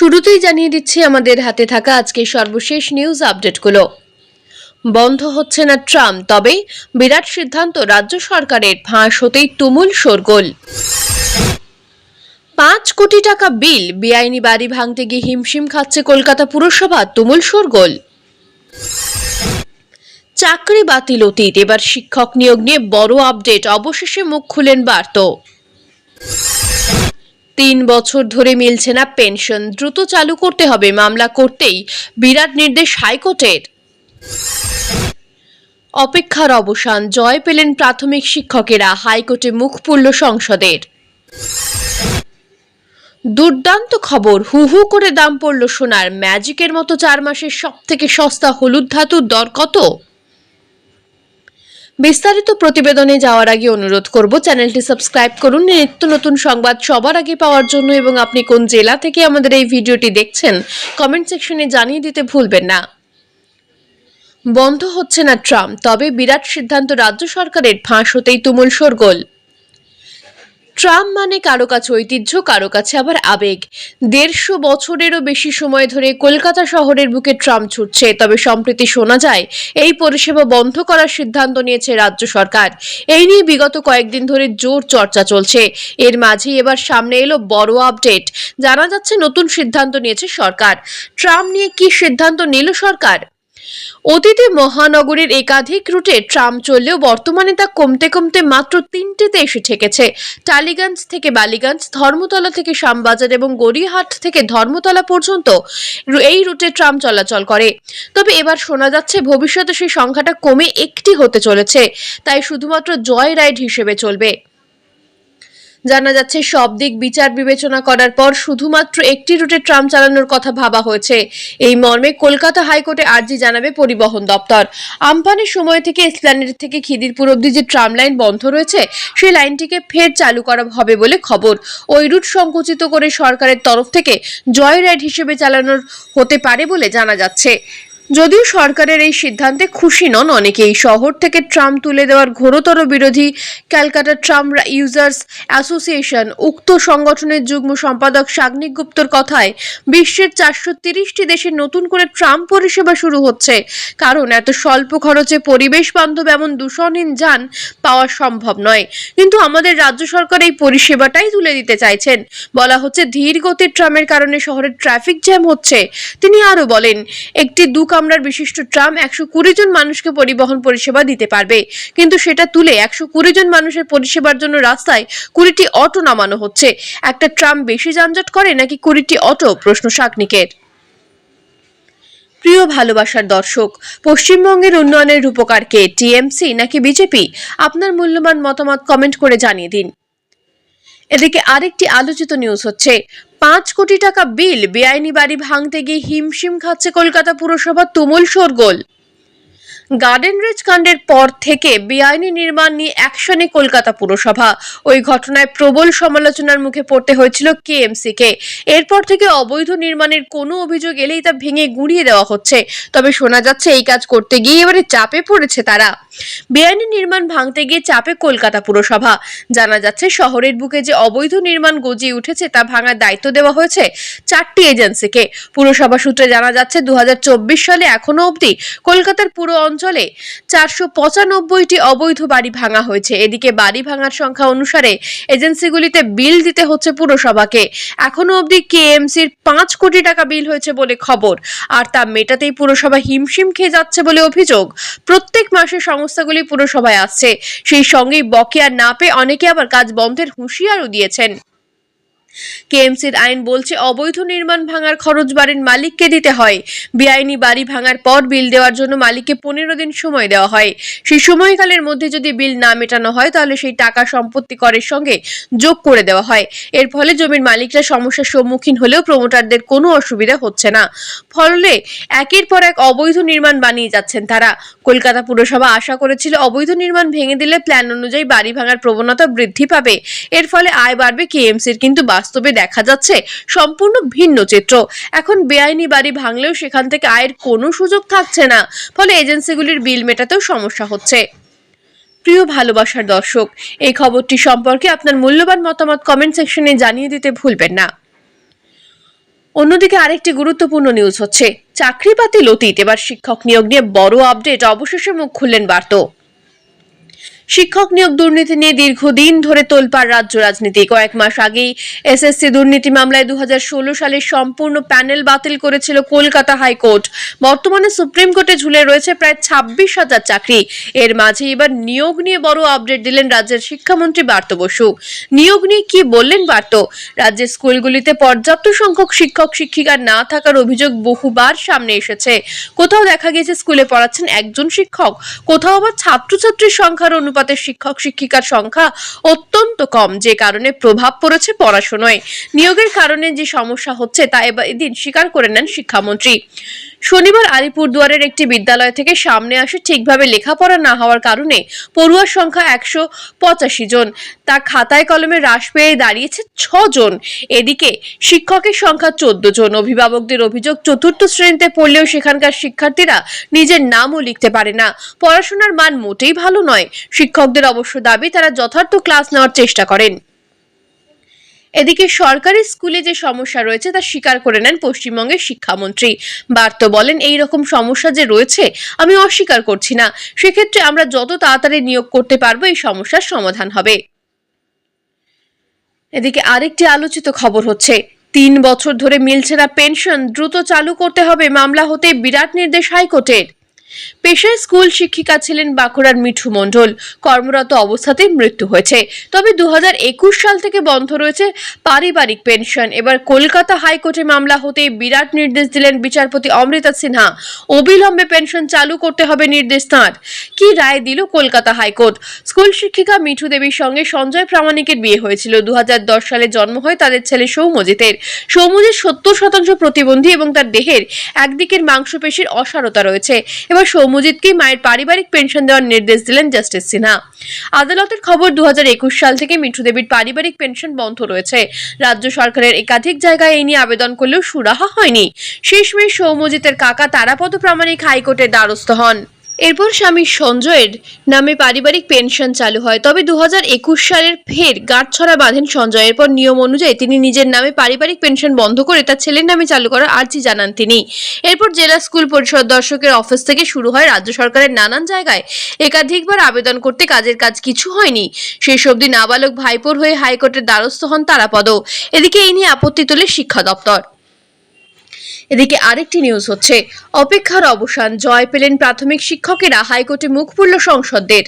শুরুতেই জানিয়ে দিচ্ছি, আমাদের হাতে থাকা আজকের সর্বশেষ নিউজ আপডেটগুলো বন্ধ হচ্ছে না ট্রাম, তবে বিরাট সিদ্ধান্ত রাজ্য সরকারের, ফাঁস হতেই তুমুল শোরগোল। পাঁচ কোটি টাকা বিল, বেআইনি বাড়ি ভাঙতে গিয়ে হিমশিম খাচ্ছে কলকাতা পুরসভা, তুমুল শোরগোল। চাকরি বাতিল অতীত, এবার শিক্ষক নিয়োগ নিয়ে বড় আপডেট অবশেষে মুখ খুলেন বার্ত। তিন বছর ধরে মিলছে না পেনশন। দ্রুত চালু করতে হবে মামলা করতেই বিরাট নির্দেশ হাইকোর্টের। অপেক্ষার অবসান, জয় পেলেন প্রাথমিক শিক্ষকেরা, হাইকোর্টে মুখ পুরল সংসদের। দুর্দান্ত খবর হু হু করে দাম পড়ল সোনার। ম্যাজিকের মতো চার মাসের সব থেকে সস্তা হলুদ ধাতুর দর কত? বিস্তারিত প্রতিবেদনে যাওয়ার আগে অনুরোধ করব চ্যানেলটি সাবস্ক্রাইব করুন। নিত্য নতুন সংবাদ সবার আগে পাওয়ার জন্য এবং আপনি কোন জেলা থেকে আমাদের এই ভিডিওটি দেখছেন কমেন্ট সেকশনে জানিয়ে দিতে ভুলবেন না। বন্ধ হচ্ছে না ট্রাম্প তবে বিরাট সিদ্ধান্ত রাজ্য সরকারের ফাঁস হতেই তুমুল শোরগোল। ট্রাম্প মানে কারও কাছে ঐতিহ্য, কারও কাছে আবার আবেগ। দেড়শো বছরেরও বেশি সময় ধরে কলকাতা শহরের বুকে ট্রাম ছুটছে, তবে সম্প্রতি শোনা যায়, এই পরিষেবা বন্ধ করার সিদ্ধান্ত নিয়েছে রাজ্য সরকার। এই নিয়ে বিগত কয়েকদিন ধরে জোর চর্চা চলছে। এর মাঝেই এবার সামনে এলো বড় আপডেট। জানা যাচ্ছে, নতুন সিদ্ধান্ত নিয়েছে সরকার। ট্রাম নিয়ে কি সিদ্ধান্ত নিল সরকার? অতীতে মহানগরীর একাধিক রুটে ট্রাম চললেও বর্তমানে তা কমতে কমতে মাত্র তিনটিতে এসে ঠেকেছে। টালিগঞ্জ থেকে বালিগঞ্জ, ধর্মতলা থেকে শ্যামবাজার এবং গড়িয়াহাট থেকে ধর্মতলা পর্যন্ত এই রুটে ট্রাম চলাচল করে। তবে এবার শোনা যাচ্ছে ভবিষ্যতে সেই সংখ্যাটা কমে একটি হতে চলেছে। তাই শুধুমাত্র জয় রাইড হিসেবে চলবে। জানা যাচ্ছে, সব দিক বিচার বিবেচনা করার পর শুধুমাত্র একটি রুটে ট্রাম চালানোর কথা ভাবা হয়েছে। এই মর্মে কলকাতা হাইকোর্টে আর্জি জানাবে পরিবহন দপ্তর। আমফানের সময় থেকে এসপ্ল্যানেড থেকে খিদিরপুর অব্দি যে ট্রাম লাইন বন্ধ রয়েছে, সেই লাইনটিকে ফের চালু করা হবে বলে খবর। ওই রুট সংকুচিত করে সরকারের তরফ থেকে জয় রাইড হিসেবে চালানোর হতে পারে বলে জানা যাচ্ছে। যদিও সরকারের এই সিদ্ধান্তে খুশি নন অনেকেই। শহর থেকে ট্রাম তুলে দেওয়ার ঘোরতর বিরোধী ক্যালকাটা ট্রাম ইউজার্স অ্যাসোসিয়েশন উক্ত সংগঠনের যুগ্ম সম্পাদক সাগ্নিক গুপ্তর কথায়, বিশ্বের চারশো তিরিশটি দেশে নতুন করে ট্রাম পরিষেবা শুরু হচ্ছে। কারণ এত স্বল্প খরচে পরিবেশ বান্ধব এমন দূষণহীন যান পাওয়া সম্ভব নয়। কিন্তু আমাদের রাজ্য সরকার এই পরিষেবাটাই তুলে দিতে চাইছেন। বলা হচ্ছে ধীর গতির ট্রামের কারণে শহরের ট্রাফিক জ্যাম হচ্ছে। তিনি আরও বলেন, একটি দু কামরার বিশিষ্ট ট্রাম একশো কুড়ি জন মানুষকে পরিবহন পরিষেবা দিতে পারবে। কিন্তু সেটা তুলে একশো কুড়ি জন মানুষের পরিষেবার জন্য রাস্তায় কুড়িটি অটো নামানো হচ্ছে। একটা ট্রাম বেশি যানজট করে নাকি কুড়িটি অটো? প্রশ্ন শাকনিকের। প্রিয় ভালোবাসার দর্শক, পশ্চিমবঙ্গের উন্নয়নের রূপকার কে? টিএমসি নাকি বিজেপি আপনার মূল্যবান মতামত কমেন্ট করে জানিয়ে দিন। এদিকে আরেকটি আলোচিত নিউজ হচ্ছে পাঁচ কোটি টাকা বিল বেআইনি বাড়ি ভাঙতে গিয়ে হিমশিম খাচ্ছে কলকাতা পুরসভা তুমুল শোরগোল। গার্ডেন রিচ কাণ্ডের পর থেকে বেআইনি নির্মাণ নিয়ে অ্যাকশনে কলকাতা পুরসভা। ওই ঘটনায় প্রবল সমালোচনার মুখে পড়তে হয়েছিল কেএমসি কে এরপর থেকে অবৈধ নির্মাণের কোনো অভিযোগ এলেই তা ভেঙে গুঁড়িয়ে দেওয়া হচ্ছে। তবে শোনা যাচ্ছে, এই কাজ করতে গিয়ে এবারে চাপে পড়েছে তারা। বেআইনি নির্মাণ ভাঙতে গিয়ে চাপে কলকাতা পুরসভা। জানা যাচ্ছে, শহরের বুকে যে অবৈধ নির্মাণ গজিয়ে উঠেছে তা ভাঙার দায়িত্ব দেওয়া হয়েছে চারটি এজেন্সিকে। পুরসভা সূত্রে জানা যাচ্ছে দু হাজার চব্বিশ সালে এখনও অবধি কলকাতার পুরো অঞ্চলে চারশো পঁচানব্বইটি অবৈধ বাড়ি ভাঙা হয়েছে। এদিকে বাড়ি ভাঙার সংখ্যা অনুসারে এজেন্সিগুলিতে বিল দিতে হচ্ছে পুরসভাকে। এখনও অবধি কেএমসির পাঁচ কোটি টাকা বিল হয়েছে বলে খবর। আর তা মেটাতেই পুরসভা হিমশিম খেয়ে যাচ্ছে বলে অভিযোগ। প্রত্যেক মাসে সংস্থাগুলি পুরসভায় আসছে। সেই সঙ্গেই বকেয়া না পেয়ে অনেকে আবার কাজ বন্ধের হুঁশিয়ারও দিয়েছেন। কেএমসির আইন বলছে, অবৈধ নির্মাণ ভাঙার খরচ বাড়ির মালিককে দিতে হয়। বেআইনি বাড়ি ভাঙার পর বিল দেওয়ার জন্য মালিককে পনেরো দিন সময় দেওয়া হয়। সেই সময়কালের মধ্যে যদি বিল না মেটানো হয়, তাহলে সেই টাকা সম্পত্তি করের সঙ্গে যোগ করে দেওয়া হয়। এর ফলে জমির মালিকরা সমস্যার সম্মুখীন হলেও প্রমোটারদের কোনো অসুবিধা হচ্ছে না। ফলে একের পর এক অবৈধ নির্মাণ বানিয়ে যাচ্ছেন তারা। কলকাতা পুরসভা আশা করেছিল, অবৈধ নির্মাণ ভেঙে দিলে প্ল্যান অনুযায়ী বাড়ি ভাঙার প্রবণতা বৃদ্ধি পাবে। এর ফলে আয় বাড়বে কেএমসির কিন্তু বাস্তবে দেখা যাচ্ছে সম্পূর্ণ ভিন্ন চিত্র। এখন বেআইনি বাড়ি ভাঙলেও সেখান থেকে আয়ের কোনো সুযোগ থাকছে না, ফলে এজেন্সিগুলির বিল মেটাতেও সমস্যা হচ্ছে। প্রিয় ভালোবাসার দর্শক, এই খবরটি সম্পর্কে আপনার মূল্যবান মতামত কমেন্ট সেকশনে জানিয়ে দিতে ভুলবেন না। অন্যদিকে আরেকটি গুরুত্বপূর্ণ নিউজ হচ্ছে, চাকরি বাতিল অতীত, এবার শিক্ষক নিয়োগ নিয়ে বড় আপডেট অবশেষে মুখ খুললেন বার্ত। শিক্ষক নিয়োগ দুর্নীতি নিয়ে দীর্ঘদিন ধরে তোলপাড় রাজ্য রাজনীতি। কয়েক মাস আগেই এসএসসি দুর্নীতি মামলায় দু সালের সম্পূর্ণ প্যানেল বাতিল করেছিল কলকাতা হাইকোর্ট। বর্তমানে সুপ্রিম কোর্টে ঝুলে রয়েছে প্রায় ছাব্বিশ হাজার চাকরি। এর মাঝে এবার নিয়োগ নিয়ে বড় আপডেট দিলেন রাজ্যের শিক্ষামন্ত্রী বার্ত বসু। নিয়োগ নিয়ে কি বললেন বার্ত? রাজ্যের স্কুলগুলিতে পর্যাপ্ত সংখ্যক শিক্ষক, শিক্ষিকা না থাকার অভিযোগ বহুবার সামনে এসেছে। কোথাও দেখা গেছে স্কুলে পড়াচ্ছেন একজন শিক্ষক, কোথাও আবার ছাত্রছাত্রীর সংখ্যার অনুপাতে শিক্ষক শিক্ষিকার সংখ্যা অত্যন্ত কম, যে কারণে প্রভাব পড়েছে পড়াশোনায়। নিয়োগের কারণে যে সমস্যা হচ্ছে তা এবার এদিন স্বীকার করে নেন শিক্ষামন্ত্রী। শনিবার আলিপুরদুয়ারের একটি বিদ্যালয় থেকে সামনে আসে ঠিকভাবে লেখাপড়া না হওয়ার কারণে পড়ুয়ার সংখ্যা একশো পঁচাশি জন। তা খাতায় কলমে হ্রাস পেয়ে দাঁড়িয়েছে জন এদিকে শিক্ষকের সংখ্যা চোদ্দ জন। অভিভাবকদের অভিযোগ, চতুর্থ শ্রেণীতে পড়লেও সেখানকার শিক্ষার্থীরা নিজের নামও লিখতে পারে না। পড়াশোনার মান মোটেই ভালো নয়। শিক্ষকদের অবশ্য দাবি, তারা যথার্থ ক্লাস নেওয়ার চেষ্টা করেন। এদিকে সরকারি স্কুলে যে সমস্যা রয়েছে তা স্বীকার করে নেন পশ্চিমবঙ্গের শিক্ষামন্ত্রী। বার্ত বলেন, এই রকম সমস্যা যে রয়েছে, আমি অস্বীকার করছি না। সেক্ষেত্রে আমরা যত তাড়াতাড়ি নিয়োগ করতে পারব, এই সমস্যার সমাধান হবে। এদিকে আরেকটি আলোচিত খবর হচ্ছে, তিন বছর ধরে মিলছে না পেনশন, দ্রুত চালু করতে হবে। মামলা হতে বিরাট নির্দেশ হাইকোর্টের। পেশায় স্কুল শিক্ষিকা ছিলেন বাঁকুড়ার মিঠু মণ্ডল। কর্মরত অবস্থাতেই মৃত্যু হয়েছে। তবে দু সাল থেকে বন্ধ রয়েছে পারিবারিক পেনশন। এবার কলকাতা হাইকোর্টে মামলা হতে বিরাট নির্দেশ দিলেন বিচারপতি অমৃতা সিনহা। অবিলম্বে পেনশন চালু করতে হবে নির্দেশ তাঁর। কি রায় দিল কলকাতা হাইকোর্ট? স্কুল শিক্ষিকা মিঠু দেবীর সঙ্গে সঞ্জয় প্রামাণিকের বিয়ে হয়েছিল। দু হাজার দশ সালে জন্ম হয় তাদের ছেলে সৌমজিতের। সৌমজিৎ সত্তর শতাংশ প্রতিবন্ধী এবং তার দেহের একদিকের মাংসপেশির অসারতা রয়েছে। এবার সৌমজিৎকেই মায়ের পারিবারিক পেনশন দেওয়ার নির্দেশ দিলেন জাস্টিস সিনহা। আদালতের খবর দু হাজার একুশ সাল থেকে মিঠু দেবীর পারিবারিক পেনশন বন্ধ রয়েছে। রাজ্য সরকারের একাধিক জায়গায় এই নিয়ে আবেদন করলেও সুরাহা হয়নি। শেষমেশ সৌম্যজিতের কাকা তারাপদ প্রামাণিক হাইকোর্টের দ্বারস্থ হন। এরপর স্বামী সঞ্জয়ের নামে পারিবারিক পেনশন চালু হয়। তবে দু হাজার একুশ সালের ফের গাঁটছড়া বাঁধেন সঞ্জয়। এরপর নিয়ম অনুযায়ী তিনি নিজের নামে পারিবারিক পেনশন বন্ধ করে তার ছেলের নামে চালু করার আর্জি জানান তিনি। এরপর জেলা স্কুল পরিষদ দর্শকের অফিস থেকে শুরু হয় রাজ্য সরকারের নানান জায়গায়। একাধিকবার আবেদন করতে কাজের কাজ কিছু হয়নি। শেষ অবধি নাবালক ভাইপোর হয়ে হাইকোর্টের দ্বারস্থ হন তারাপদ এদিকে এই নিয়ে আপত্তি তোলে শিক্ষা দপ্তর। এদিকে আরেকটি নিউজ হচ্ছে। অপেক্ষার অবসান জয় পেলেন প্রাথমিক শিক্ষকেরা হাইকোর্টে মুখ পুরল সংসদদের।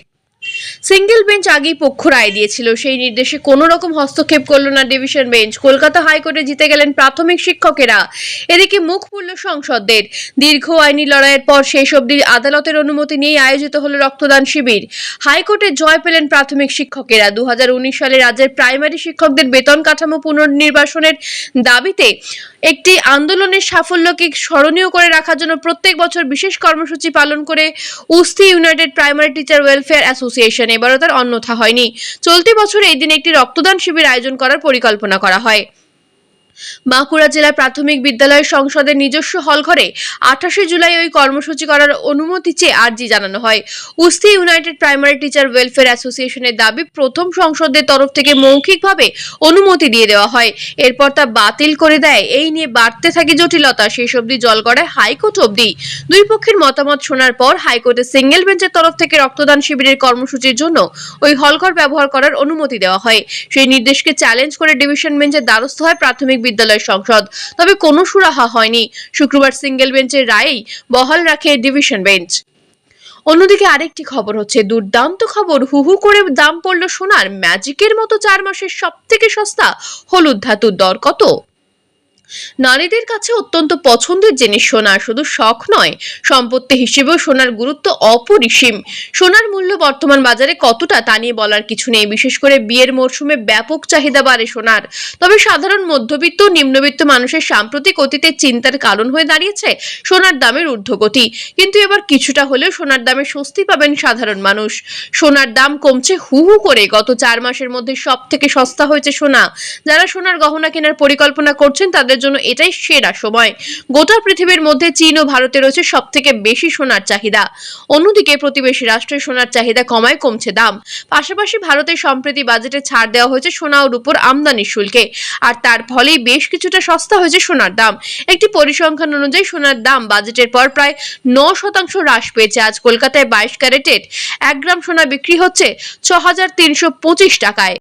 সিঙ্গেল বেঞ্চ আগেই পক্ষ রায় দিয়েছিল। সেই নির্দেশে কোনো রকম হস্তক্ষেপ করল না ডিভিশন বেঞ্চ কলকাতা হাইকোর্টে জিতে গেলেন প্রাথমিক শিক্ষকেরা। এদিকে মুখ পুরল সংসদদের। দীর্ঘ আইনি লড়াইয়ের পর শেষ অবধি আদালতের অনুমতি নিয়ে আয়োজিত হলো রক্তদান শিবির। হাইকোর্টে জয় পেলেন প্রাথমিক শিক্ষকেরা। দু হাজার উনিশ সালে রাজ্যের প্রাইমারি শিক্ষকদের বেতন কাঠামো পুনর্নির্বাসনের দাবিতে একটি আন্দোলনের সাফল্যকে স্মরণীয় করে রাখার জন্য প্রত্যেক বছর বিশেষ কর্মসূচি পালন করে Usthi United Primary Teacher Welfare Association এবারও তার অন্যথা হয়নি। চলতি বছর এই দিনে একটি রক্তদান শিবির আয়োজন করার পরিকল্পনা করা হয়। বাঁকুড়া জেলা প্রাথমিক বিদ্যালয় সংসদের নিজস্ব হলঘরে আঠাশে জুলাই ওই কর্মসূচি করার অনুমতি চেয়ে আর্জি জানানো হয়। Usthi United Primary Teacher Welfare অ্যাসোসিয়েশনের দাবি, প্রথম সংসদের তরফ থেকে মৌখিকভাবে অনুমতি দিয়ে দেওয়া হয়। এরপর তা বাতিল করে দেয়। এই নিয়ে বাড়তে থাকে জটিলতা। শেষ অবধি জল গড়ায় হাইকোর্ট অবধি। দুই পক্ষের মতামত শোনার পর হাইকোর্টে সিঙ্গেল বেঞ্চের তরফ থেকে রক্তদান শিবিরের কর্মসূচির জন্য ওই হলঘর ব্যবহার করার অনুমতি দেওয়া হয়। সেই নির্দেশকে চ্যালেঞ্জ করে ডিভিশন বেঞ্চের দ্বারস্থ হয় প্রাথমিক বিদ্যালয় সংসদ। তবে কোনো সুরাহা হয়নি। শুক্রবার সিঙ্গেল বেঞ্চের রায়েই বহাল রাখে ডিভিশন বেঞ্চ। অন্যদিকে আরেকটি খবর হচ্ছে, দুর্দান্ত খবর হু হু করে দাম পড়ল সোনার। ম্যাজিকের মতো চার মাসের সব থেকে সস্তা হলুদ ধাতুর দর কত? নারীদের কাছে অত্যন্ত পছন্দের জিনিস সোনা শুধু শখ নয়, সম্পত্তি হিসেবেও সোনার গুরুত্ব অপরিসীম। সোনার মূল্য বর্তমান বাজারে কতটা তা নিয়ে বলার কিছু নেই, বিশেষ করে বিয়ের মরশুমে ব্যাপক চাহিদা বাড়ে সোনার। তবে সাধারণ মধ্যবিত্ত নিম্নবিত্ত মানুষের সাম্প্রতিক অতীতের চিন্তার কারণ হয়ে দাঁড়িয়েছে সোনার দামের ঊর্ধ্বগতি। কিন্তু এবার কিছুটা হলেও সোনার দামে স্বস্তি পাবেন সাধারণ মানুষ। সোনার দাম কমছে হু হু করে, গত চার মাসের মধ্যে সব থেকে সস্তা হয়েছে সোনা। যারা সোনার গহনা কেনার পরিকল্পনা করছেন, তাদের জন্য এটাই সেরা সময়। গোটা পৃথিবীর মধ্যে চীন ও ভারতে রয়েছে সব থেকে বেশি সোনার চাহিদা। অন্যদিকে প্রতিবেশী রাষ্ট্রের সোনার চাহিদা কমায় কমছে দাম। পাশাপাশি ভারতের সম্প্রতি বাজেটে ছাড় দেওয়া হয়েছে সোনা উপর আমদানি শুল্কে। আর তার ফলেই বেশ কিছুটা সস্তা হয়েছে সোনার দাম। একটি পরিসংখ্যান অনুযায়ী সোনার দাম বাজেটের পর প্রায় ন শতাংশ হ্রাস পেয়েছে। আজ কলকাতায় বাইশ ক্যারেটেড এক গ্রাম সোনা বিক্রি হচ্ছে ছ টাকায়।